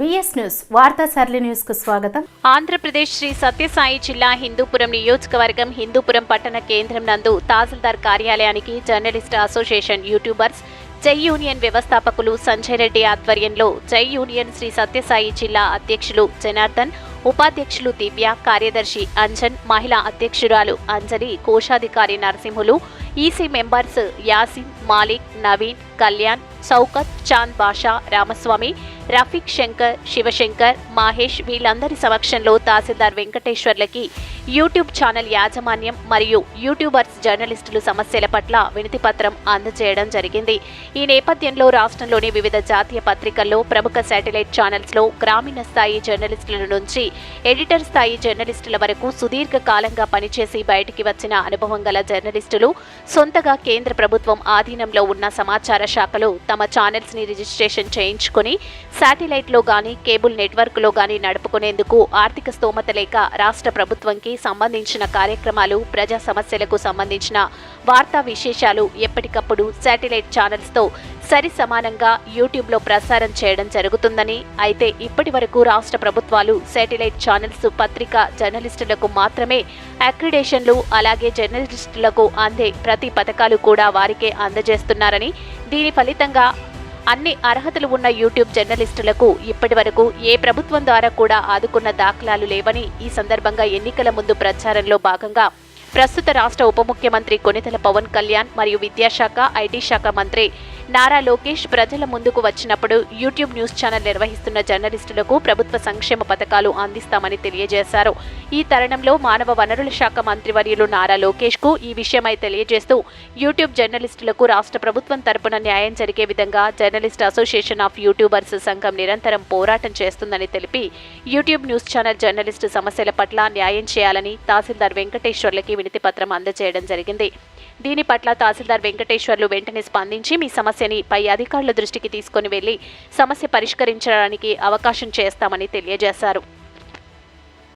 VS news వార్తా సరళి న్యూస్కు స్వాగతం. ఆంధ్రప్రదేశ్ శ్రీ సత్యసాయి జిల్లా హిందూపురం నియోజకవర్గం హిందూపురం పట్టణ కేంద్రం నందు తహసీల్దార్ కార్యాలయానికి journalist association YouTubers Jai union వ్యవస్థాపకులు సంజయ్ రెడ్డి ఆధ్వర్యంలో జై యూనియన్ శ్రీ సత్యసాయి జిల్లా అధ్యక్షులు జనార్దన్ ఉపాధ్యక్షులు దివ్య కార్యదర్శి అంజన్ మహిళా అధ్యక్షురాలు అంజలి కోశాధికారి నరసింహులు ఈసీ మెంబర్స్ యాసిన్ మాలిక్ నవీన్ కళ్యాణ్ సౌకత్ చాంద్ బాషా రామస్వామి రఫీక్ శంకర్ శివశంకర్ మహేష్ వీళ్ళందరి సమక్షంలో తహసీల్దార్ వెంకటేశ్వర్లకి యూట్యూబ్ ఛానల్ యాజమాన్యం మరియు యూట్యూబర్స్ జర్నలిస్టులు సమస్యల పట్ల వినతిపత్రం అందజేయడం జరిగింది. ఈ నేపథ్యంలో రాష్ట్రంలోని వివిధ జాతీయ పత్రికల్లో ప్రముఖ శాటిలైట్ ఛానల్స్లో గ్రామీణ స్థాయి జర్నలిస్టుల నుంచి ఎడిటర్ స్థాయి జర్నలిస్టుల వరకు సుదీర్ఘ కాలంగా పనిచేసి బయటికి వచ్చిన అనుభవం గల జర్నలిస్టులు సొంతగా కేంద్ర ప్రభుత్వం ఆధీనంలో ఉన్న సమాచార శాఖలు తమ ఛానల్స్ని రిజిస్ట్రేషన్ చేయించుకుని శాటిలైట్లో గాని కేబుల్ నెట్వర్క్లో గాని నడుపుకునేందుకు ఆర్థిక స్తోమత లేక రాష్ట్ర ప్రభుత్వంకి సంబంధించిన కార్యక్రమాలు ప్రజా సమస్యలకు సంబంధించిన వార్తా విశేషాలు ఎప్పటికప్పుడు శాటిలైట్ ఛానల్స్తో సరి సమానంగా యూట్యూబ్లో ప్రసారం చేయడం జరుగుతుందని అయితే ఇప్పటి వరకు రాష్ట్ర ప్రభుత్వాలు శాటిలైట్ ఛానల్స్ పత్రిక జర్నలిస్టులకు మాత్రమే అక్రిడేషన్లు అలాగే జర్నలిస్టులకు అందే ప్రతి పథకాలు కూడా వారికే అందజేస్తున్నారని దీని ఫలితంగా అన్ని అర్హతలు ఉన్న యూట్యూబ్ జర్నలిస్టులకు ఇప్పటి వరకు ఏ ప్రభుత్వం ద్వారా కూడా ఆదుకున్న దాఖలాలు లేవని ఈ సందర్భంగా ఎన్నికల ముందు ప్రచారంలో భాగంగా ప్రస్తుత రాష్ట్ర ఉప ముఖ్యమంత్రి కొనితల పవన్ కళ్యాణ్ మరియు విద్యాశాఖ ఐటీ శాఖ మంత్రి నారా లోకేష్ ప్రజల ముందుకు వచ్చినప్పుడు యూట్యూబ్ న్యూస్ ఛానల్ నిర్వహిస్తున్న జర్నలిస్టులకు ప్రభుత్వ సంక్షేమ పథకాలు అందిస్తామని తెలియజేశారు. ఈ తరుణంలో మానవ వనరుల శాఖ మంత్రివర్యులు నారా లోకేష్కు ఈ విషయమై తెలియజేస్తూ యూట్యూబ్ జర్నలిస్టులకు రాష్ట్ర ప్రభుత్వం తరపున న్యాయం జరిగే విధంగా జర్నలిస్ట్ అసోసియేషన్ ఆఫ్ యూట్యూబర్స్ సంఘం నిరంతరం పోరాటం చేస్తుందని తెలిపి యూట్యూబ్ న్యూస్ ఛానల్ జర్నలిస్టు సమస్యల పట్ల న్యాయం చేయాలని తహసీల్దార్ వెంకటేశ్వర్లకి వినతి పత్రం అందజేయడం జరిగింది. దీని పట్ల తహసీల్దార్ వెంకటేశ్వర్లు వెంటనే స్పందించి మీ సమస్యని పై అధికారుల దృష్టికి తీసుకుని వెళ్ళి సమస్య పరిష్కరించడానికి అవకాశం చేస్తామని తెలియజేశారు.